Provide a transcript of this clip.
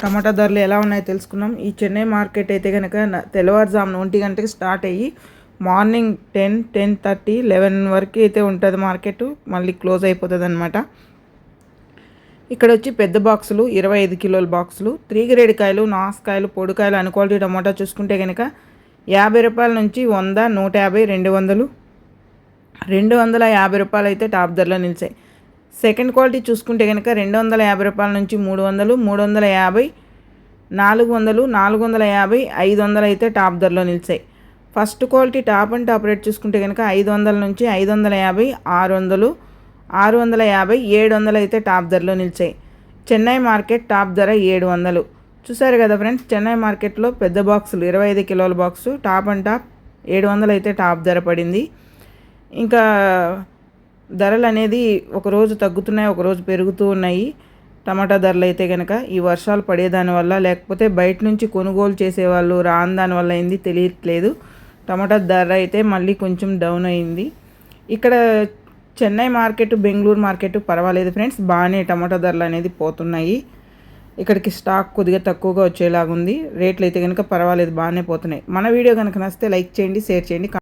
టమాటా ధరలు ఎలా ఉన్నాయో తెలుసుకున్నాం ఈ చెన్నై మార్కెట్ అయితే కనుక తెల్లవారుజామున ఒంటి గంటకి స్టార్ట్ అయ్యి morning ten ten thirty eleven వరకు అయితే ఉంటుంది మార్కెట్. మళ్ళీ క్లోజ్ అయిపోతుంది అనమాట ఇక్కడ వచ్చి పెద్ద బాక్సులు ఇరవై ఐదు కిలోల బాక్సులు త్రీ గ్రేడ్ కాయలు నాసుకాయలు పొడికాయలు అన్ క్వాలిటీ టమాటా చూసుకుంటే కనుక యాభై రూపాయల నుంచి వంద నూట యాభై రెండు వందలు. రెండు వందల యాభై రూపాయలు అయితే టాప్ ధరలో నిలిచాయి. సెకండ్ క్వాలిటీ చూసుకుంటే కనుక రెండు వందల యాభై రూపాయల నుంచి మూడు వందలు మూడు వందల యాభై నాలుగు వందలు నాలుగు వందల యాభై ఐదు వందలు అయితే టాప్ ధరలో నిలిచాయి. First quality top and top rate చూసుకుంటే కనుక ఐదు వందల నుంచి ఐదు వందల యాభై ఆరు వందలు ఆరు వందల యాభై ఏడు వందలు అయితే టాప్ ధరలో నిలిచాయి. చెన్నై మార్కెట్ టాప్ ధర ఏడు వందలు. చూసారు కదా ఫ్రెండ్స్ చెన్నై మార్కెట్లో పెద్ద బాక్సులు ఇరవై ఐదు కిలోల బాక్సు టాప్ అండ్ టాప్ ఏడు వందలు అయితే టాప్ ధర పడింది. ఇంకా ధరలు అనేది ఒకరోజు తగ్గుతున్నాయి ఒకరోజు పెరుగుతూ ఉన్నాయి. టమాటా ధరలు అయితే కనుక ఈ వర్షాలు పడేదాని వల్ల లేకపోతే బయట నుంచి కొనుగోలు చేసేవాళ్ళు రాని దానివల్ల అయింది తెలియట్లేదు. టమాటా ధర అయితే మళ్ళీ కొంచెం డౌన్ అయింది. ఇక్కడ చెన్నై మార్కెట్ బెంగళూరు మార్కెట్ పర్వాలేదు ఫ్రెండ్స్ బాగానే టమాటా ధరలు అనేది పోతున్నాయి. ఇక్కడికి స్టాక్ కొద్దిగా తక్కువగా వచ్చేలాగుంది. రేట్లు అయితే కనుక పర్వాలేదు బాగానే పోతున్నాయి. మన వీడియో కనుక నచ్చితే లైక్ చేయండి షేర్ చేయండి